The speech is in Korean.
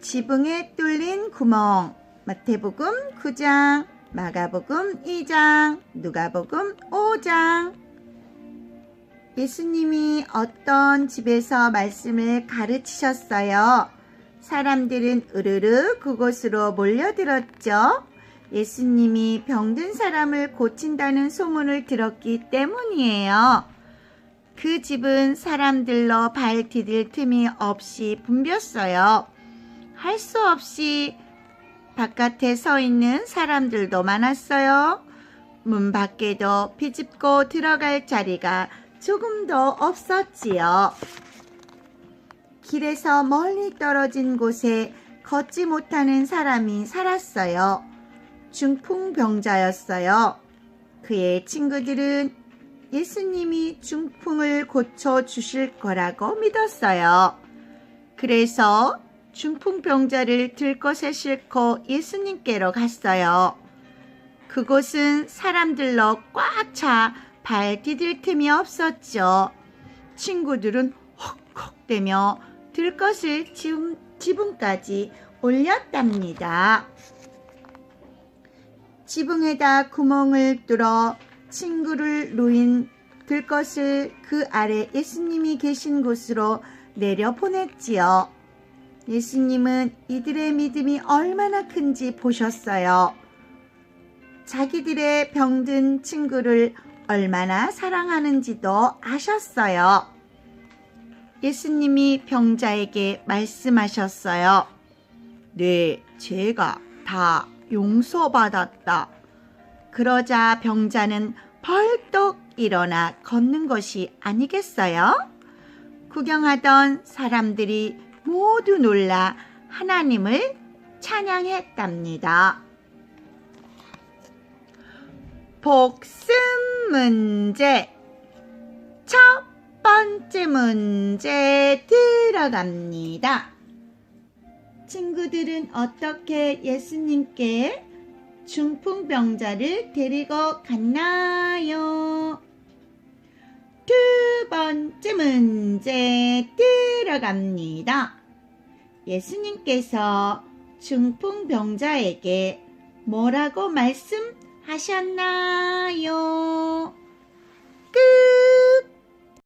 지붕에 뚫린 구멍 마태복음 9장 마가복음 2장 누가복음 5장 예수님이 어떤 집에서 말씀을 가르치셨어요. 사람들은 으르르 그곳으로 몰려들었죠. 예수님이 병든 사람을 고친다는 소문을 들었기 때문이에요. 그 집은 사람들로 발 디딜 틈이 없이 붐볐어요. 할 수 없이 바깥에 서 있는 사람들도 많았어요. 문 밖에도 비집고 들어갈 자리가 조금도 없었지요. 길에서 멀리 떨어진 곳에 걷지 못하는 사람이 살았어요. 중풍병자였어요. 그의 친구들은 예수님이 중풍을 고쳐 주실 거라고 믿었어요. 그래서 중풍병자를 들것에 싣고 예수님께로 갔어요. 그곳은 사람들로 꽉 차 발 디딜 틈이 없었죠. 친구들은 헉헉대며 들것을 지붕, 지붕까지 올렸답니다. 지붕에다 구멍을 뚫어 친구를 누인 들것을 그 아래 예수님이 계신 곳으로 내려 보냈지요. 예수님은 이들의 믿음이 얼마나 큰지 보셨어요. 자기들의 병든 친구를 얼마나 사랑하는지도 아셨어요. 예수님이 병자에게 말씀하셨어요. 네, 제가 다 용서받았다. 그러자 병자는 벌떡 일어나 걷는 것이 아니겠어요? 구경하던 사람들이 모두 놀라 하나님을 찬양했답니다. 복습 문제 첫 번째 문제 들어갑니다. 친구들은 어떻게 예수님께 중풍병자를 데리고 갔나요? 두 번째 문제 들어갑니다. 예수님께서 중풍병자에게 뭐라고 말씀하셨나요? 끝!